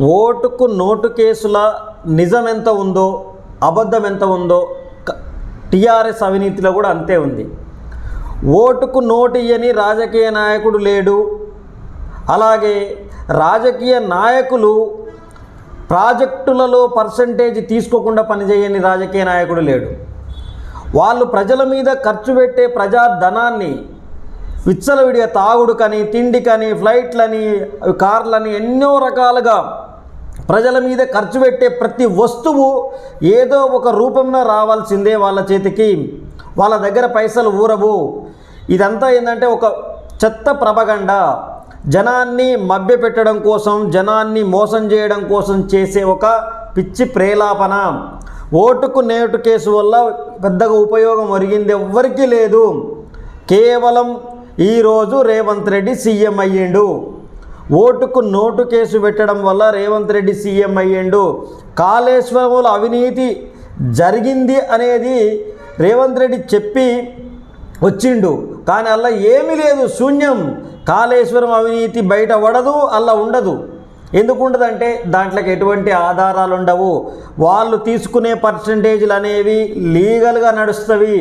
ఓటుకు నోటు కేసుల నిజం ఎంత ఉందో అబద్ధం ఎంత ఉందో టీఆర్ఎస్ అవినీతిలో కూడా అంతే ఉంది. ఓటుకు నోటు ఇయ్యని రాజకీయ నాయకుడు లేడు. అలాగే రాజకీయ నాయకులు ప్రాజెక్టులలో పర్సంటేజ్ తీసుకోకుండా పనిచేయని రాజకీయ నాయకుడు లేడు. వాళ్ళు ప్రజల మీద ఖర్చు పెట్టే ప్రజా ధనాన్ని విచ్చలవిడిగా తాగుడుకని తిండికని ఫ్లైట్లని కార్లని ఎన్నో రకాలుగా ప్రజల మీద ఖర్చు పెట్టే ప్రతి వస్తువు ఏదో ఒక రూపంలో రావాల్సిందే వాళ్ళ చేతికి. వాళ్ళ దగ్గర పైసలు ఊరవు. ఇదంతా ఏంటంటే ఒక చెత్త ప్రభగండ జనాన్ని మభ్యపెట్టడం కోసం జనాన్ని మోసం చేయడం కోసం చేసే ఒక పిచ్చి ప్రేలాపన. ఓటుకు నేటు కేసు వల్ల పెద్దగా ఉపయోగం ఒరిగింది ఎవ్వరికీ లేదు. కేవలం ఈరోజు రేవంత్ రెడ్డి సీఎం అయ్యిండు. ఓటుకు నోటు కేసు పెట్టడం వల్ల రేవంత్ రెడ్డి సీఎం అయ్యిండు. కాళేశ్వరంలో అవినీతి జరిగింది అనేది రేవంత్ రెడ్డి చెప్పి వచ్చిండు. కానీ అలా ఏమీ లేదు. శూన్యం. కాళేశ్వరం అవినీతి బయట పడదు అలా ఉండదు. ఎందుకు ఉండదంటే దాంట్లోకి ఎటువంటి ఆధారాలు ఉండవు వాళ్ళు తీసుకునే పర్సంటేజీలు అనేవి లీగల్గా నడుస్తవి.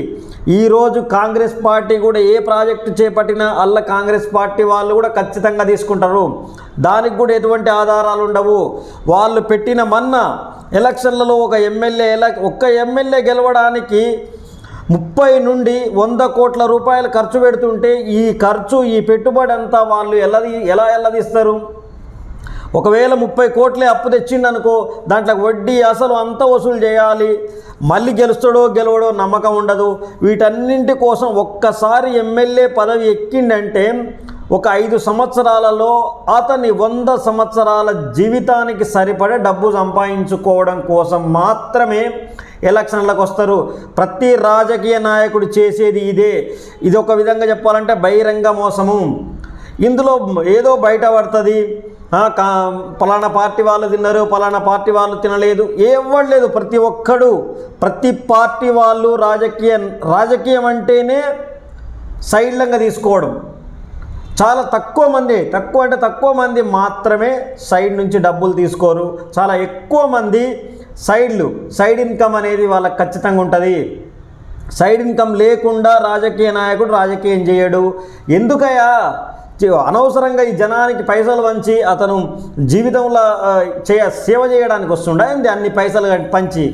ఈరోజు కాంగ్రెస్ పార్టీ కూడా ఏ ప్రాజెక్టు చేపట్టినా అల్ల కాంగ్రెస్ పార్టీ వాళ్ళు కూడా ఖచ్చితంగా తీసుకుంటారు. దానికి కూడా ఎటువంటి ఆధారాలు ఉండవు వాళ్ళు పెట్టిన మన్న ఎలక్షన్లలో ఒక ఎమ్మెల్యే ఎల ఒక్క ఎమ్మెల్యే గెలవడానికి ముప్పై నుండి వంద కోట్ల రూపాయలు ఖర్చు పెడుతుంటే ఈ ఖర్చు ఈ పెట్టుబడి అంతా వాళ్ళు ఎలా ఎలా ఎల్లదీస్తారు? ఒకవేళ ముప్పై కోట్లే అప్పు తెచ్చిండనుకో దాంట్లో వడ్డీ అసలు అంతా వసూలు చేయాలి. మళ్ళీ గెలుస్తాడో గెలవడో నమ్మకం ఉండదు. వీటన్నింటి కోసం ఒక్కసారి ఎమ్మెల్యే పదవి ఎక్కిండంటే ఒక ఐదు సంవత్సరాలలో అతని వంద సంవత్సరాల జీవితానికి సరిపడే డబ్బు సంపాదించుకోవడం కోసం మాత్రమే ఎలక్షన్లకు వస్తారు. ప్రతి రాజకీయ నాయకుడు చేసేది ఇదే. ఇది ఒక విధంగా చెప్పాలంటే బహిరంగ మోసము. ఇందులో ఏదో బయట పడుతుంది కా పలానా పార్టీ వాళ్ళు తిన్నారు పలానా పార్టీ వాళ్ళు తినలేదు. ఎవరు లేదు. ప్రతి ఒక్కడు ప్రతి పార్టీ వాళ్ళు రాజకీయ రాజకీయం అంటేనే సైడ్లంగా తీసుకోవడం. చాలా తక్కువ మంది తక్కువ అంటే తక్కువ మంది మాత్రమే సైడ్ నుంచి డబ్బులు తీసుకోరు. చాలా ఎక్కువ మంది సైడ్లు సైడ్ ఇన్కమ్ అనేది వాళ్ళకి ఖచ్చితంగా ఉంటుంది. సైడ్ ఇన్కమ్ లేకుండా రాజకీయ నాయకుడు రాజకీయం చేయడు. ఎందుకయ్యా? అనవసరంగా ఈ జనానికి పైసలు పంచి అతను జీవితంలో చేయ సేవ చేయడానికి వస్తుండే అన్ని పైసలు పంచి.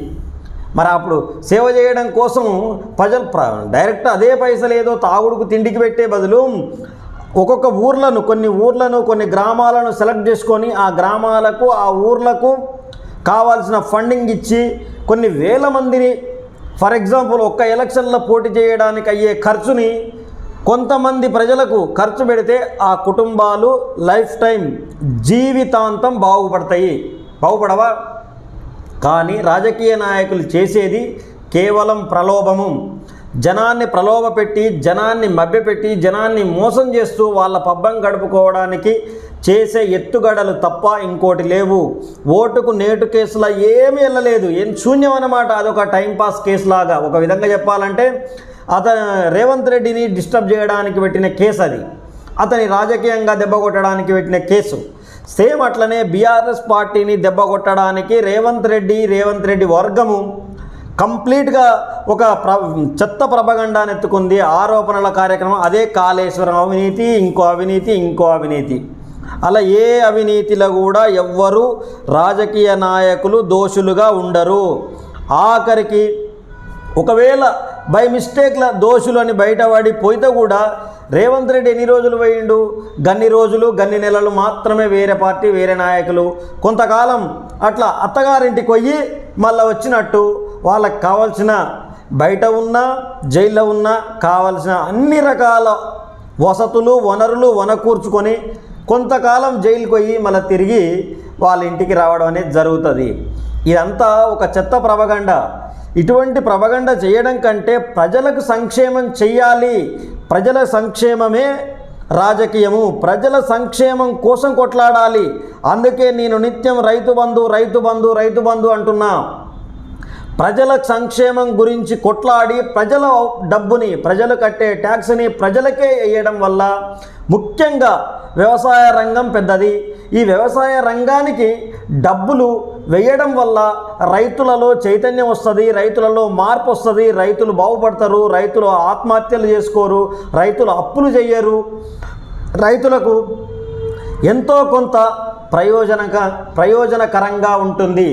మరి అప్పుడు సేవ చేయడం కోసం ప్రజలు ప్ర- డైరెక్ట్ అదే పైసలు ఏదో తాగుడుకు తిండికి పెట్టే బదులు ఒక్కొక్క ఊర్లను కొన్ని ఊర్లను కొన్ని గ్రామాలను సెలెక్ట్ చేసుకొని ఆ గ్రామాలకు ఆ ఊర్లకు కావాల్సిన ఫండింగ్ ఇచ్చి కొన్ని వేల మందిని ఫర్ ఎగ్జాంపుల్ ఒక్క ఎలక్షన్లో పోటీ చేయడానికి అయ్యే ఖర్చుని కొంతమంది ప్రజలకు ఖర్చు పెడితే ఆ కుటుంబాలు లైఫ్ టైం జీవితాంతం బాగుపడతాయి. బాగుపడవా? కానీ రాజకీయ నాయకులు చేసేది కేవలం ప్రలోభము. జనాన్ని ప్రలోభపెట్టి జనాన్ని మభ్యపెట్టి జనాన్ని మోసం చేస్తూ వాళ్ళ పబ్బం గడుపుకోవడానికి చేసే ఎత్తుగడలు తప్ప ఇంకోటి లేవు. ఓటుకు నేటు కేసులా ఏమీ వెళ్ళలేదు ఏం శూన్యం అన్నమాట. అదొక టైంపాస్ కేసులాగా. ఒక విధంగా చెప్పాలంటే అతను రేవంత్ రెడ్డిని డిస్టర్బ్ చేయడానికి పెట్టిన కేసు అది. అతని రాజకీయంగా దెబ్బ కొట్టడానికి పెట్టిన కేసు. సేమ్ అట్లనే బీఆర్ఎస్ పార్టీని దెబ్బ కొట్టడానికి రేవంత్ రెడ్డి రేవంత్ రెడ్డి వర్గము కంప్లీట్గా ఒక ప్ర చెత్త ప్రభగండాన్ని ఎత్తుకుంది ఆరోపణల కార్యక్రమం అదే కాళేశ్వరం అవినీతి ఇంకో అవినీతి ఇంకో అవినీతి. అలా ఏ అవినీతిలో కూడా ఎవ్వరు రాజకీయ నాయకులు దోషులుగా ఉండరు. ఆఖరికి ఒకవేళ బై మిస్టేక్ల దోషులు అని బయటపడి పోయితే కూడా రేవంత్ రెడ్డి ఎన్ని రోజులు పోయిండు? గన్ని రోజులు గన్ని నెలలు మాత్రమే వేరే పార్టీ వేరే నాయకులు. కొంతకాలం అట్లా అత్తగారింటికి పోయి మళ్ళీ వచ్చినట్టు వాళ్ళకి కావాల్సిన బయట ఉన్నా జైల్లో ఉన్నా కావాల్సిన అన్ని రకాల వసతులు వనరులు వనకూర్చుకొని కొంతకాలం జైలుకి పోయి మళ్ళీ తిరిగి వాళ్ళ ఇంటికి రావడం అనేది జరుగుతుంది. ఇదంతా ఒక చెత్త ప్రభగండ ఇటువంటి ప్రభగండ చేయడం కంటే ప్రజలకు సంక్షేమం చెయ్యాలి. ప్రజల సంక్షేమమే రాజకీయము. ప్రజల సంక్షేమం కోసం కొట్లాడాలి. అందుకే నేను నిత్యం రైతు బంధు రైతు బంధు రైతు బంధు అంటున్నా. ప్రజల సంక్షేమం గురించి కొట్లాడి ప్రజల డబ్బుని ప్రజలు కట్టే ట్యాక్స్ని ప్రజలకే వేయడం వల్ల ముఖ్యంగా వ్యవసాయ రంగం పెద్దది. ఈ వ్యవసాయ రంగానికి డబ్బులు వేయడం వల్ల రైతులలో చైతన్యం వస్తుంది రైతులలో మార్పు వస్తుంది. రైతులు బాగుపడతారు రైతులు ఆత్మహత్యలు చేసుకోరు రైతులు అప్పులు చేయరు. రైతులకు ఎంతో కొంత ప్రయోజనక ప్రయోజనకరంగా ఉంటుంది.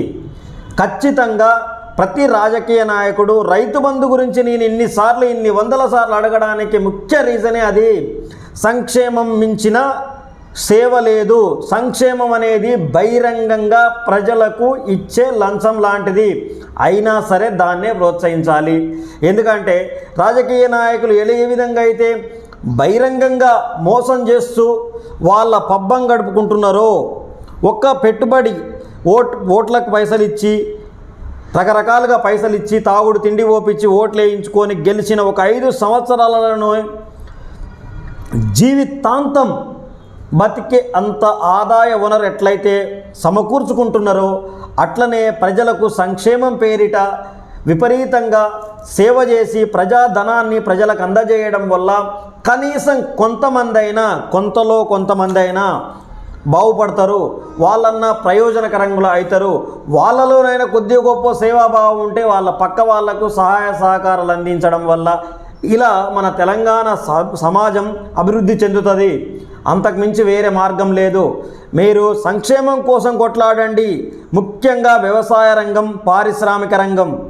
ఖచ్చితంగా ప్రతి రాజకీయ నాయకుడు రైతు బంధు గురించి నేను ఇన్నిసార్లు ఇన్ని వందల సార్లు అడగడానికి ముఖ్య రీజనే అది. సంక్షేమం మించిన సేవ లేదు. సంక్షేమం అనేది బహిరంగంగా ప్రజలకు ఇచ్చే లంచం లాంటిది. అయినా సరే దాన్నే ప్రోత్సహించాలి. ఎందుకంటే రాజకీయ నాయకులు ఏ ఏ విధంగా అయితే బహిరంగంగా మోసం చేస్తూ వాళ్ళ పబ్బం గడుపుకుంటున్నారో ఒక్క పెట్టుబడి ఓట్ ఓట్లకు పైసలు ఇచ్చి రకరకాలుగా పైసలు ఇచ్చి తాగుడు తిండి ఓపించి ఓట్లు వేయించుకొని గెలిచిన ఒక ఐదు సంవత్సరాలను జీవితాంతం బతికే అంత ఆదాయ వనరు ఎట్లయితే సమకూర్చుకుంటున్నారో అట్లనే ప్రజలకు సంక్షేమం పేరిట విపరీతంగా సేవ చేసి ప్రజాధనాన్ని ప్రజలకు అందజేయడం వల్ల కనీసం కొంతమందైనా కొంతలో కొంతమందైనా బాగుపడతారు వాళ్ళన్న ప్రయోజనకరంగా అవుతారు వాళ్ళలోనైనా కొద్ది గొప్ప సేవాభావం ఉంటే వాళ్ళ పక్క వాళ్ళకు సహాయ సహకారాలు అందించడం వల్ల ఇలా మన తెలంగాణ స- సమాజం అభివృద్ధి చెందుతుంది. అంతకుమించి వేరే మార్గం లేదు. మీరు సంక్షేమం కోసం కొట్లాడండి. ముఖ్యంగా వ్యవసాయ రంగం పారిశ్రామిక రంగం.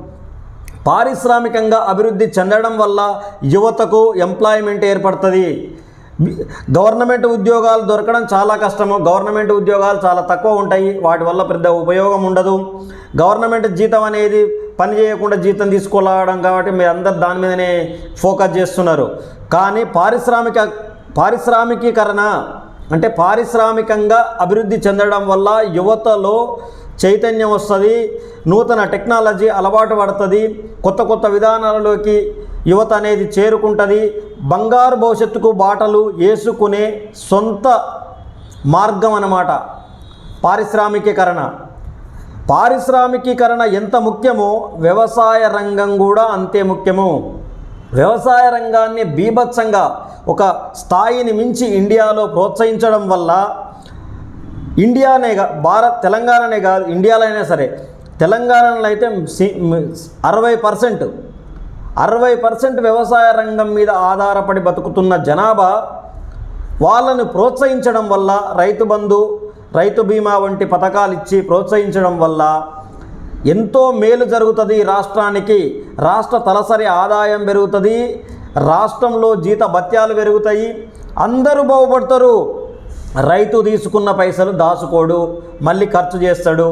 పారిశ్రామికంగా అభివృద్ధి చెందడం వల్ల యువతకు ఎంప్లాయ్మెంట్ ఏర్పడుతుంది. గవర్నమెంట్ ఉద్యోగాలు దొరకడం చాలా కష్టము. గవర్నమెంట్ ఉద్యోగాలు చాలా తక్కువ ఉంటాయి. వాటి వల్ల పెద్ద ఉపయోగం ఉండదు. గవర్నమెంట్ జీతం అనేది పని చేయకుండా జీతం తీసుకురావడం కాబట్టి మీరు అందరు దాని మీదనే ఫోకస్ చేస్తున్నారు. కానీ పారిశ్రామిక పారిశ్రామికీకరణ అంటే పారిశ్రామికంగా అభివృద్ధి చెందడం వల్ల యువతలో చైతన్యం వస్తుంది. నూతన టెక్నాలజీ అలవాటు పడుతుంది. కొత్త కొత్త విధానాలలోకి యువత అనేది చేరుకుంటుంది. బంగారు భవిష్యత్తుకు బాటలు వేసుకునే సొంత మార్గం అన్నమాట. పారిశ్రామికీకరణ. పారిశ్రామికీకరణ ఎంత ముఖ్యమో వ్యవసాయ రంగం కూడా అంతే ముఖ్యము. వ్యవసాయ రంగాన్ని బీభత్సంగా ఒక స్థాయిని మించి ఇండియాలో ప్రోత్సహించడం వల్ల ఇండియానే కా భారత్ తెలంగాణనే కాదు ఇండియాలో అయినా సరే తెలంగాణలో అయితే సి- అరవై పర్సెంట్ అరవై పర్సెంట్ వ్యవసాయ రంగం మీద ఆధారపడి బతుకుతున్న జనాభా వాళ్ళను ప్రోత్సహించడం వల్ల రైతు బంధు రైతు బీమా వంటి పథకాలు ఇచ్చి ప్రోత్సహించడం వల్ల ఎంతో మేలు జరుగుతుంది రాష్ట్రానికి. రాష్ట్ర తలసరి ఆదాయం పెరుగుతుంది రాష్ట్రంలో జీత భత్యాలు పెరుగుతాయి. అందరూ బాగుపడతారు. రైతు తీసుకున్న పైసలు దాచుకోడు మళ్ళీ ఖర్చు చేస్తాడు.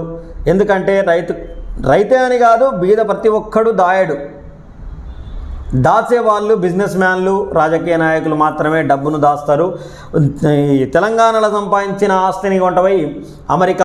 ఎందుకంటే రైతు రైతే అని కాదు బీద ప్రతి ఒక్కడు దాయడు. దాచేవాళ్ళు బిజినెస్ మ్యాన్లు రాజకీయ నాయకులు మాత్రమే డబ్బును దాస్తారు. తెలంగాణలో సంపాదించిన ఆస్తిని కొంటపై అమెరికా